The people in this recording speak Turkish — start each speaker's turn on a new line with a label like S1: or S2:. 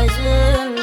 S1: özüm